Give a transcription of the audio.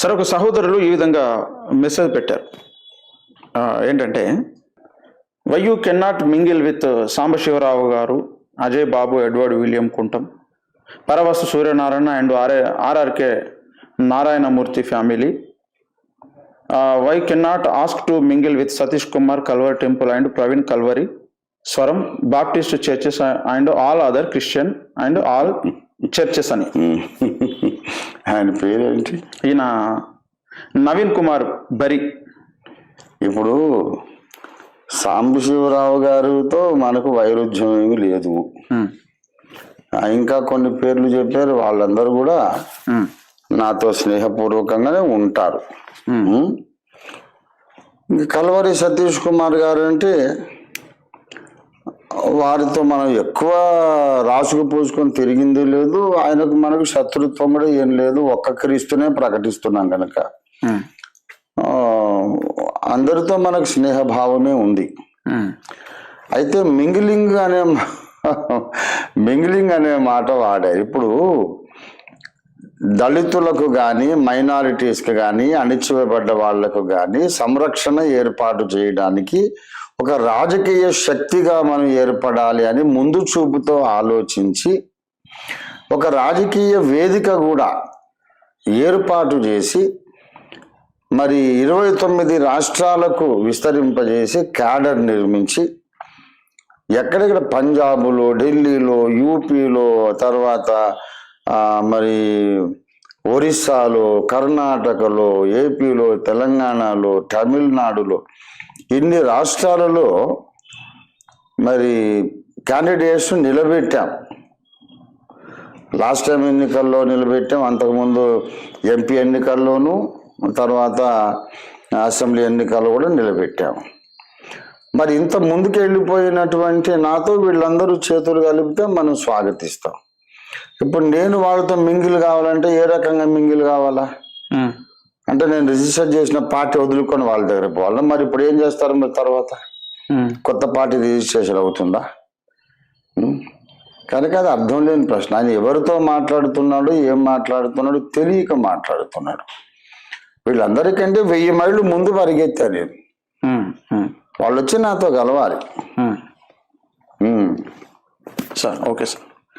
సరే ఒక సహోదరులు ఈ విధంగా మెసేజ్ పెట్టారు. ఏంటంటే why you can not mingle with Sambasivarao garu Ajay Babu Edward William Kuntam Paravastu Suryanarayana and RA RRK Narayanamurthy family. Why can not ask to mingle with Satish Kumar Calvary temple and Praveen Calvary స్వరం Baptist churches and all other Christian and all churches అని. ఆయన పేరేంటి? ఈయన నవీన్ కుమార్ బరి. ఇప్పుడు సాంబశివరావు గారితో మనకు వైరుధ్యం ఏమీ లేదు. ఇంకా కొన్ని పేర్లు చెప్పారు. వాళ్ళందరూ కూడా నాతో స్నేహపూర్వకంగానే ఉంటారు. కల్వరి సతీష్ కుమార్ గారు అంటే వారితో మనం ఎక్కువ రాసుకు పూసుకొని తిరిగింది లేదు ఆయనకు మనకు శత్రుత్వం కూడా ఏం లేదు ఒక్క క్రీస్తునే ప్రకటిస్తున్నాం కనుక అందరితో మనకు స్నేహభావమే ఉంది. అయితే మింగిలింగ్ అనే మింగిలింగ్ అనే మాట వాడారు ఇప్పుడు దళితులకు కానీ మైనారిటీస్కి కానీ అణిచివేయబడ్డ వాళ్ళకు కానీ సంరక్షణ ఏర్పాటు చేయడానికి ఒక రాజకీయ శక్తిగా మనం ఏర్పడాలి అని ముందు చూపుతో ఆలోచించి ఒక రాజకీయ వేదిక కూడా ఏర్పాటు చేసి మరి ఇరవై తొమ్మిది రాష్ట్రాలకు విస్తరింపజేసి క్యాడర్ నిర్మించి ఎక్కడెక్కడ పంజాబులో ఢిల్లీలో యూపీలో తర్వాత మరి ఒరిస్సాలో కర్ణాటకలో ఏపీలో తెలంగాణలో తమిళనాడులో ఇన్ని రాష్ట్రాలలో మరి క్యాండిడేట్స్ నిలబెట్టాం. లాస్ట్ టైం ఎన్నికల్లో నిలబెట్టాం. అంతకుముందు ఎంపీ ఎన్నికల్లోనూ తర్వాత అసెంబ్లీ ఎన్నికల్లో కూడా నిలబెట్టాం. మరి ఇంత ముందుకు వెళ్ళిపోయినటువంటి నాతో వీళ్ళందరూ చేతులు కలిపితే మనం స్వాగతిస్తాం. ఇప్పుడు నేను వాళ్ళతో మింగిల్ కావాలంటే ఏ రకంగా మింగిల్ కావాలా? అంటే నేను రిజిస్టర్ చేసిన పార్టీ వదులుకొని వాళ్ళ దగ్గర పోవాలి? మరి ఇప్పుడు ఏం చేస్తారు మరి తర్వాత? కొత్త పార్టీ రిజిస్ట్రేషన్ అవుతుందా? కనుక అది అర్థం లేని ప్రశ్న. ఆయన ఎవరితో మాట్లాడుతున్నాడు ఏం మాట్లాడుతున్నాడు తెలియక మాట్లాడుతున్నాడు. వీళ్ళందరికంటే వెయ్యి మైళ్ళు ముందు పరిగెత్తాను నేను వాళ్ళు వచ్చి నాతో కలవాలి. Sir okay sir.